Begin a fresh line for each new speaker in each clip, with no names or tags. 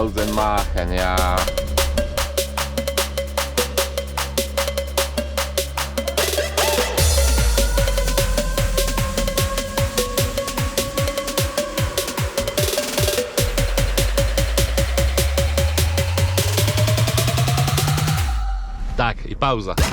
Pausen machen, ja. Tak, i pauza.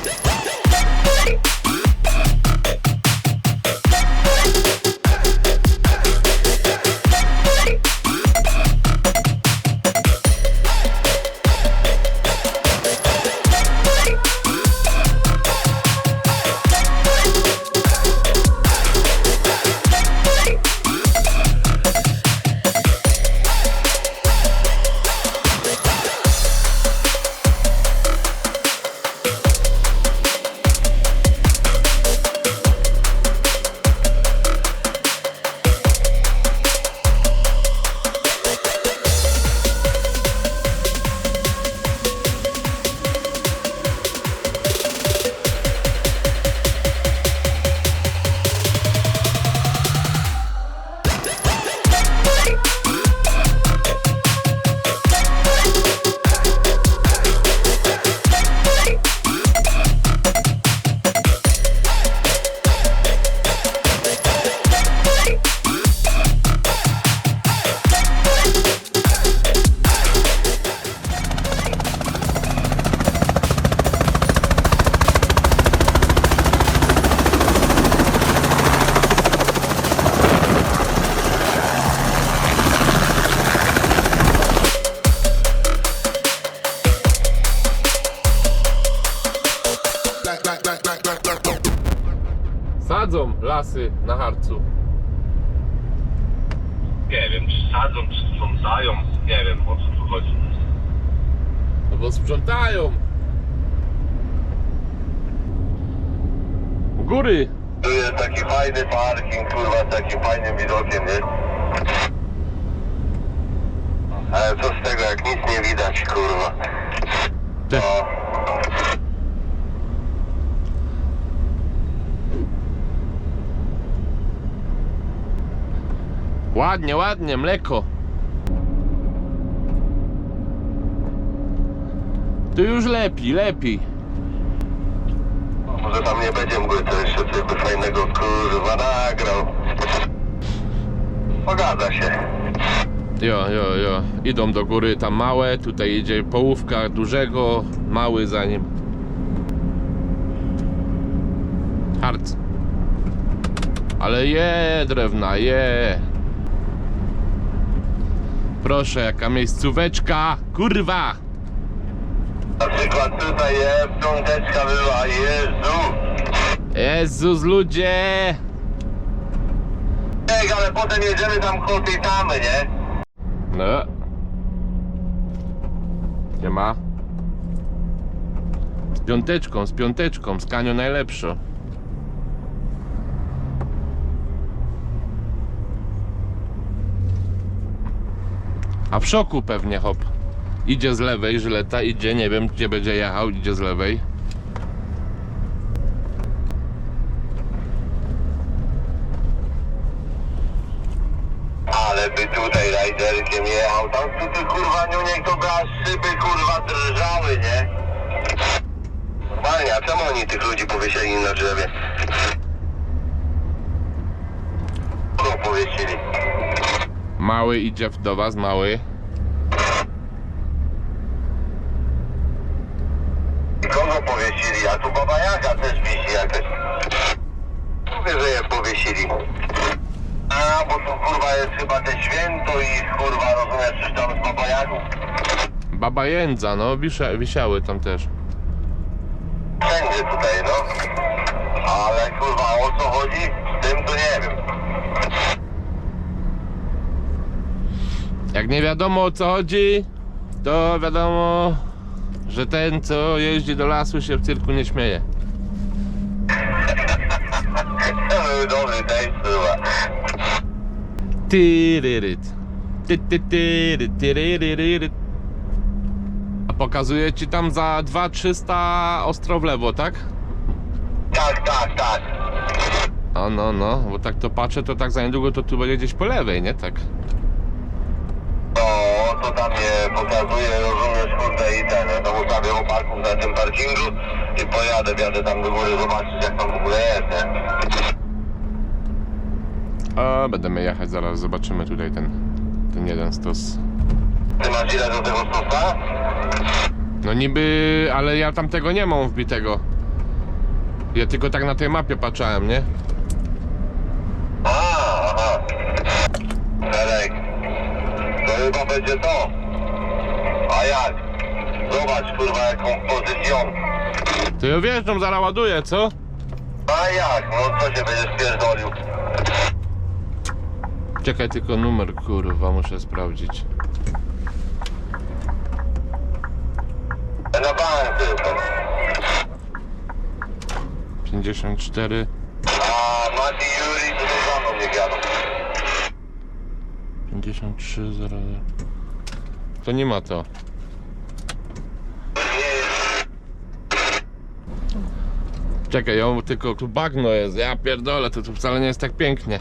Lasy na harcu.
Nie wiem, czy sadzą, czy sprzątają, nie wiem o co tu chodzi.
No bo sprzątają. U góry.
Tu jest taki fajny parking, kurwa, z takim fajnym widokiem, nie? Ale co z tego, jak nic nie widać, kurwa.
Te.
No,
Ładnie, ładnie, mleko. Tu już lepiej, lepiej.
może tam nie będzie mgły, to jeszcze coś by fajnego, kurwa, nagrał. Pogada się.
Jo, jo, jo. Idą do góry tam małe, tutaj idzie połówka dużego, mały za nim. Harc. Ale je drewna, je. Proszę, jaka miejscóweczka, kurwa!
Na przykład tutaj jest, piąteczka była, Jezu.
Jezus ludzie!
Ej, ale potem jedziemy tam koło tej tamy, nie?
No. Nie ma. Z piąteczką, z piąteczką, z Kanio najlepszo. A w szoku pewnie hop. Idzie z lewej, żyleta idzie, nie wiem gdzie będzie jechał, idzie z lewej.
Ale by tutaj rajderkiem jechał, tam tu ty kurwa niuniek to by aż szyby kurwa drżały, nie? Normalnie, a czemu oni tych ludzi powiesieli na drzewie? Kogo powiesili?
Mały idzie do was, mały.
I kogo powiesili? A tu baba Jaga też wisi jakaś. Mówię, że je powiesili. A, bo tu kurwa jest chyba te święto i kurwa rozumiesz, coś tam z baba Jagą.
Baba Jędza, no wisza, wisiały tam też.
Wszędzie tutaj, no. Ale kurwa, o co chodzi? Z tym to nie wiem.
Jak nie wiadomo o co chodzi, to wiadomo, że ten co jeździ do lasu się w cyrku nie śmieje.
To był dobry tekst, kurwa.
Tyryryt. Ty, ty, tyry, tyryryryryt. A pokazuje ci tam za 2300 ostro w lewo, tak?
Tak, tak, tak.
No, no, no, bo tak to patrzę, to tak za niedługo to tu będzie gdzieś po lewej, nie? Tak.
To tam je pokazuje, rozumiesz, kurde i ten, no ustawię chłopaków na tym parkingu i pojadę, wjadę tam do góry zobaczyć jak tam w ogóle jest, nie?
A, będziemy jechać zaraz, zobaczymy tutaj ten, ten jeden stos.
Ty masz ile do tego stosa?
No niby, ale ja tam tego nie mam wbitego. Ja tylko tak na tej mapie patrzałem, nie?
A, aha. Derek, to chyba będzie to. A jak? Zobacz kurwa jaką pozycją.
To ja wjeżdżam, zaraz ładuję, co?
A jak? No co się będziesz pierdolił?
Czekaj, tylko numer, kurwa, muszę sprawdzić.
Na bank tylko.
54, 53, 0. To nie ma to. Czekaj, ja tylko tu bagno jest, ja pierdolę, to tu wcale nie jest tak pięknie.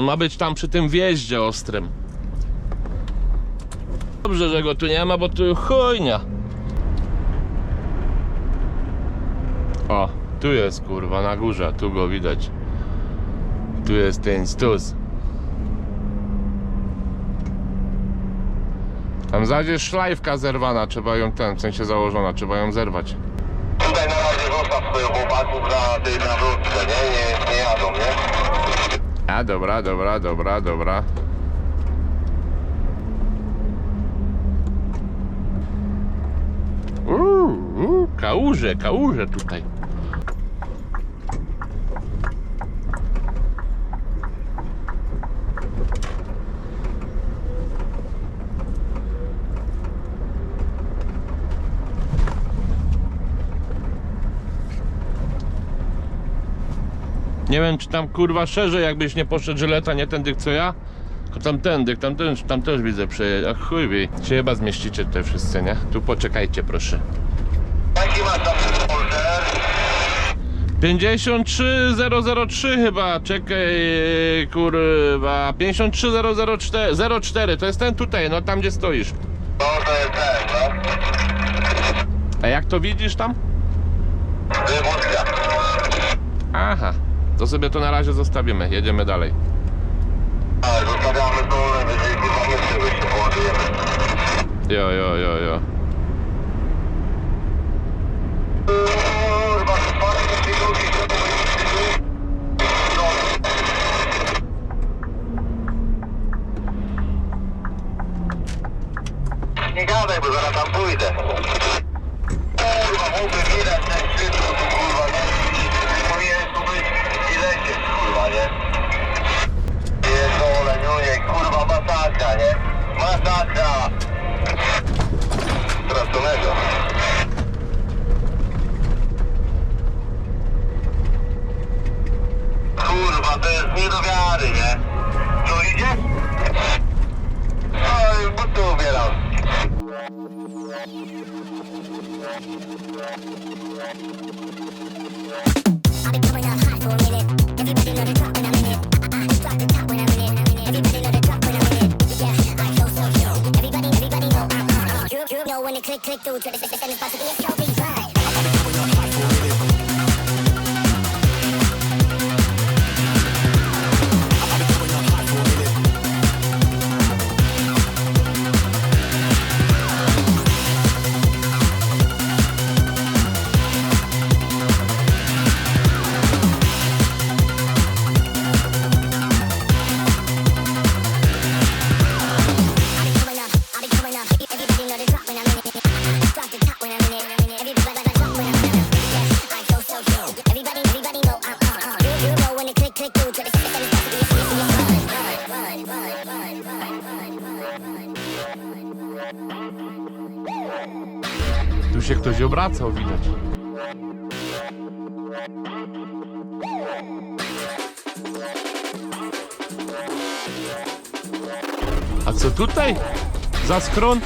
Ma być tam przy tym wjeździe ostrym. Dobrze, że go tu nie ma, bo tu chujnia. O, tu jest kurwa, na górze, tu go widać. Tu jest ten stus. Tam zadzie szlajfka zerwana, trzeba ją ten, w sensie założona, trzeba ją zerwać.
Tutaj na razie zostaw swoją chłopaków na tej nawrotce, nie? Nie, nie jadą, nie?
A dobra, dobra, dobra, dobra. Uuu, uu, kałuże, kałuże tutaj. Nie wiem, czy tam kurwa szerzej, jakbyś nie poszedł żyleta, nie tędy co ja, tylko tamtędy, tam, tam, też widzę przejedzie. Ach chuj wie. Się chyba zmieścicie tutaj wszyscy, nie? Tu poczekajcie proszę.
Jaki masz tam folder?
53003 chyba, czekaj, kurwa, 53004, 04, to jest ten tutaj, no tam gdzie stoisz.
No to jest ten, no.
A jak to widzisz tam?
Wywózka.
Aha, to sobie to na razie zostawimy, jedziemy dalej.
Ale zostawiamy to, jeżeli kurwa nie chcemy się poładujemy.
Jo, jo, jo, jo.
Kurwa, spadaj do tej drugiej, to powinien No. Nie gadaj, bo zaraz tam pójdę.
Obracał, widać. A co tutaj? Za schron?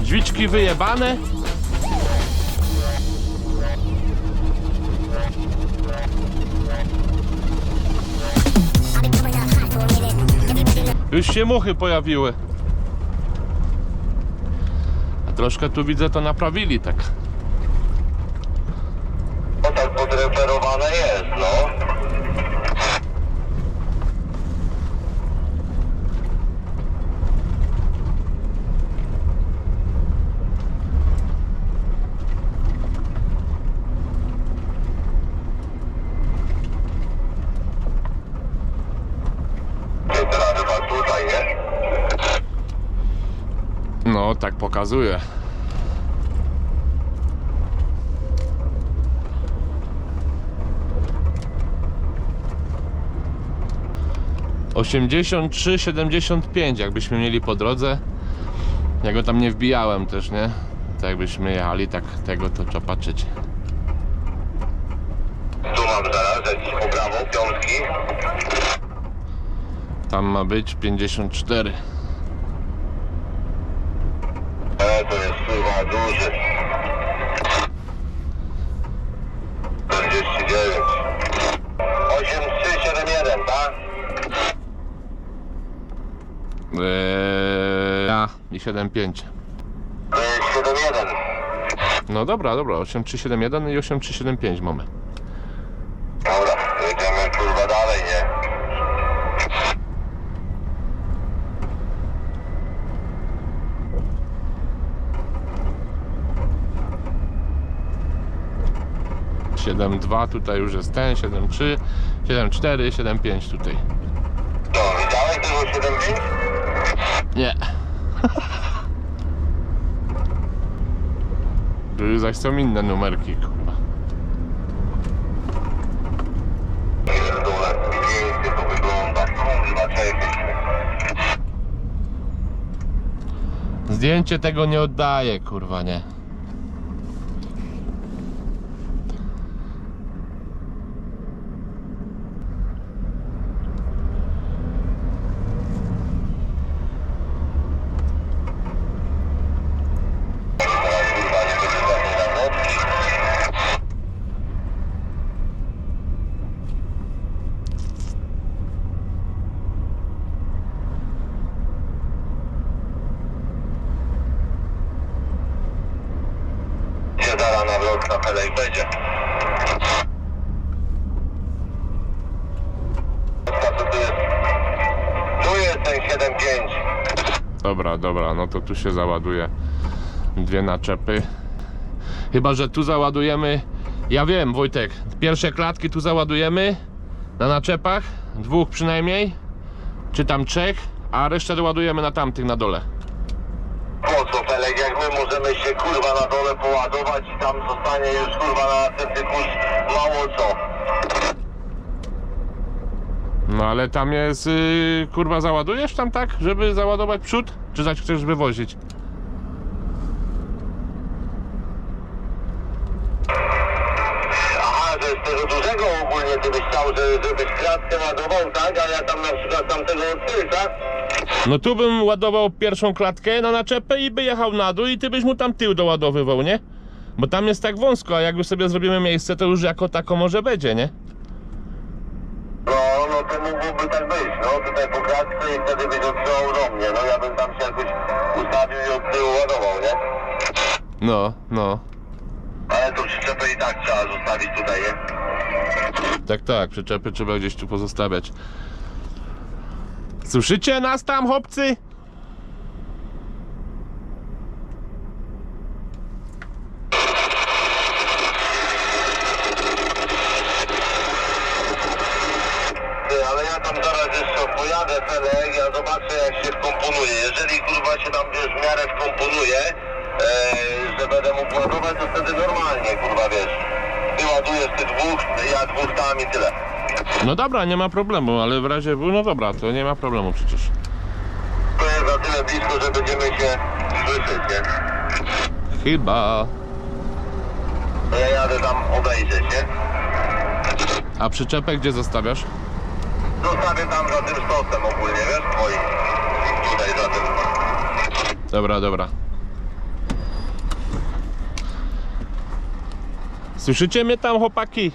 Drzwiczki wyjebane? Już się muchy pojawiły. Troszkę tu widzę to naprawili tak.
No tak podreperowane jest, no. I teraz chyba tutaj, nie?
No, tak pokazuje. Osiemdziesiąt trzy, siedemdziesiąt pięć, jakbyśmy mieli po drodze. Ja go tam nie wbijałem też, nie? Tak jakbyśmy jechali, tak tego to trzeba patrzeć.
Tu mam zaraz jakiś po prawo, piątki.
Tam ma być 54.
E, to jest kurwa duży. 49. 8371, tak?
Eee, ja i 75.
To jest 71.
No dobra, dobra, 8371 i 8375 mamy. 7.2 tutaj już jest ten, 7.3, 7.4, 7.5 tutaj.
To widziałeś było 7.5?
Nie. Tu zaś są inne numerki, kurwa. Zdjęcie tego nie oddaje, kurwa, nie.
Nawrotka, felej będzie. Tu jest ten 7.5.
Dobra, dobra, no to tu się załaduje dwie naczepy. Chyba, że tu załadujemy. Ja wiem, Wojtek, pierwsze klatki tu załadujemy na naczepach, dwóch przynajmniej, czy tam trzech, a resztę doładujemy na tamtych na dole.
Felek, jak my możemy się kurwa na dole poładować i tam zostanie już kurwa na następny kurs mało co.
No ale tam jest, yy, kurwa, załadujesz tam tak, żeby załadować przód? Czy zaś chcesz wywozić?
Aha, że z tego dużego ogólnie ty byś chciał, że, żebyś klatkę ładował, tak? A ja tam na przykład tamtego od tyłu, tak?
No tu bym ładował pierwszą klatkę na naczepę i by jechał na dół i ty byś mu tam tył doładowywał, nie? Bo tam jest tak wąsko, a jakby sobie zrobimy miejsce, to już jako tako może będzie, nie?
No, no to mógłby tak być, no tutaj po klatce i wtedy byś odsyłał do mnie, no ja bym tam się jakoś ustawił i od tyłu ładował, nie?
No, no.
Ale to przyczepę i tak trzeba zostawić tutaj, nie?
Tak, tak, przyczepy trzeba gdzieś tu pozostawiać. Słyszycie nas tam, chłopcy?
Ale ja tam zaraz jeszcze pojadę Felek, ja zobaczę jak się wkomponuje. Jeżeli kurwa się tam wiesz w miarę wkomponuje, e, że będę mógł ładować, to wtedy normalnie, kurwa wiesz. Dwóch, ja dwóch tam i tyle.
No dobra, nie ma problemu, ale w razie był, no dobra, to nie ma problemu przecież.
To jest na tyle blisko, że będziemy się słyszeć, nie?
Chyba.
To ja jadę tam obejrzeć, nie?
A przyczepę gdzie zostawiasz?
Zostawię tam za tym stosem ogólnie, wiesz, twoim. Tutaj za tym.
Dobra, dobra. Słyszycie mnie tam, chłopaki?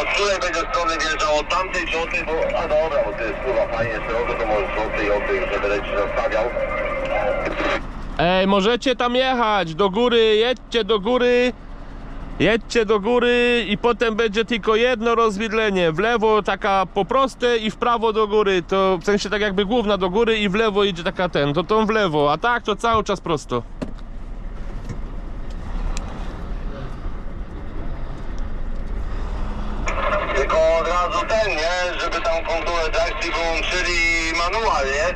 Od której będzie strony wjeżdżał od tamtej wrzoty, bo... A dobra, bo to jest kurwa fajnie szeroko, to może wrzoty i oby, żeby leci zostawiał.
Ej, możecie tam jechać do góry, jedźcie do góry. Jedźcie do góry i potem będzie tylko jedno rozwidlenie. W lewo taka po proste i w prawo do góry. To w sensie tak jakby główna do góry i w lewo idzie taka ten. To tą w lewo, a tak to cały czas prosto.
Tylko od razu ten, nie? Żeby tam wyłączyli manualnie.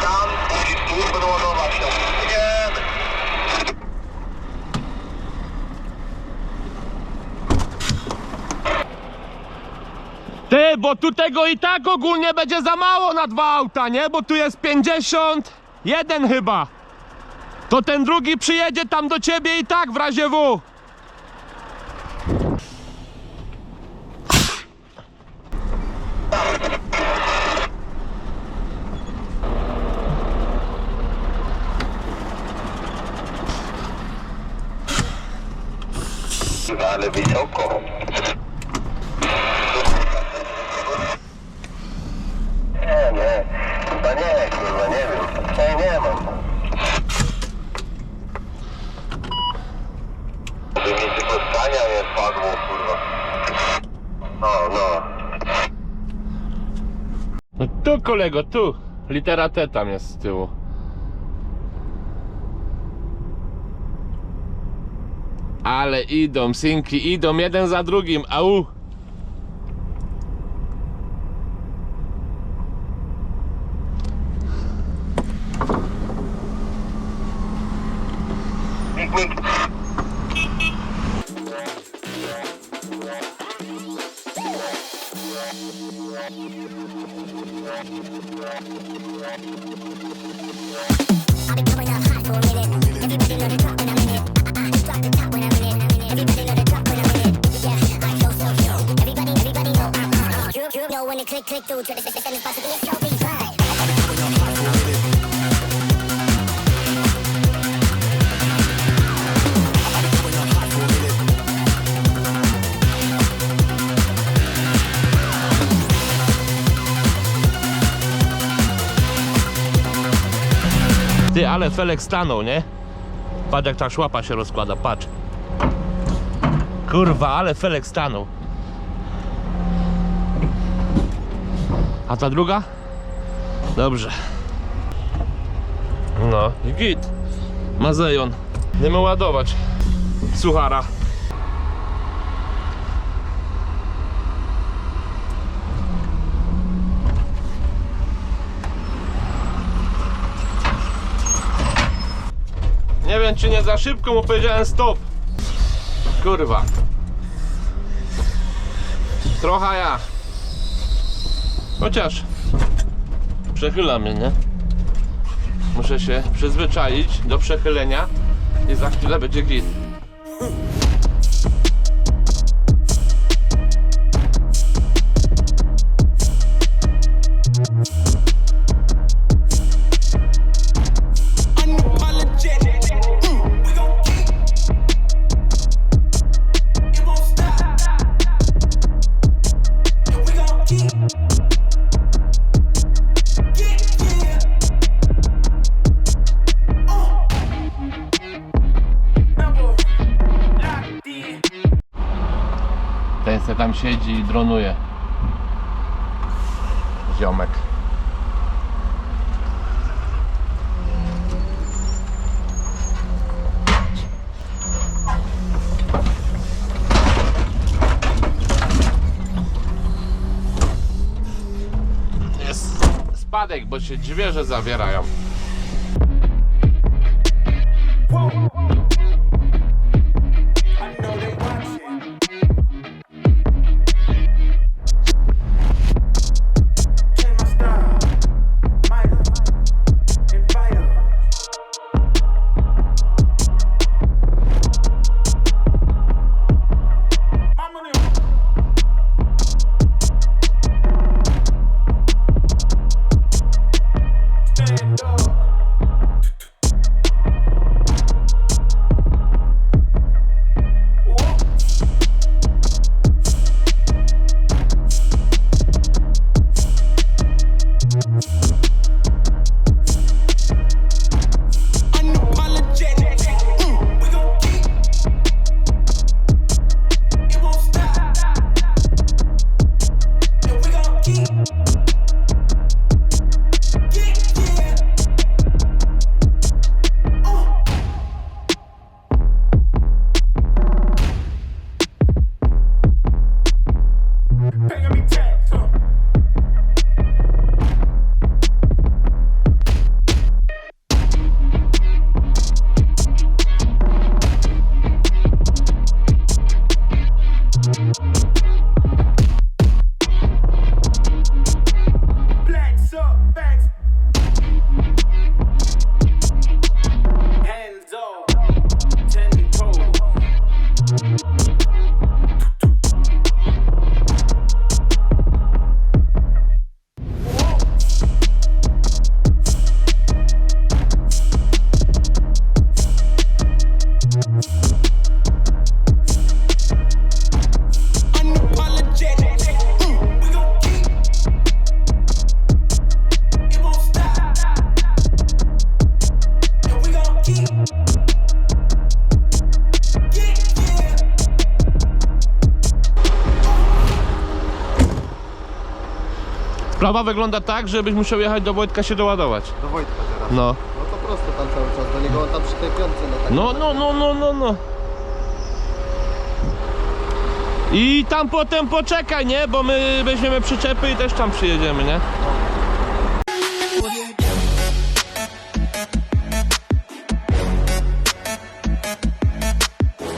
Tam, musisz tu wyładować się. Nie,
Ty, bo tu tego i tak ogólnie będzie za mało na dwa auta, nie? Bo tu jest 51 chyba. To ten drugi przyjedzie tam do ciebie i tak w razie W.
Ale wysoko. Nie, nie. Chyba nie, kurwa, nie wiem. Nie, nie mam. By mi tylko stania nie spadło, kurwa. No, no.
No tu kolego, tu. Litera T tam jest z tyłu. Ale idą, synki, idą jeden za drugim, au.
Click click through to the system is about
ale Felek stanął, nie? Patrz jak ta szłapa się rozkłada, patrz. Kurwa, ale Felek stanął. A ta druga? Dobrze. No i git. Mazejon. Będziemy ładować. Suchara. Wiem czy nie za szybko mu powiedziałem stop. Kurwa. Trochę ja. Chociaż przechyla mnie, nie? Muszę się przyzwyczaić do przechylenia i za chwilę będzie git. Bo się dźwierze zawierają. Sprawa wygląda tak, żebyś musiał jechać do Wojtka się doładować.
Do Wojtka teraz.
No.
No to prosto tam cały czas, do niego on tam przy tej piątce, no tak.
No, no, no, no, no, no. I tam potem poczekaj, nie? Bo my weźmiemy przyczepy i też tam przyjedziemy, nie?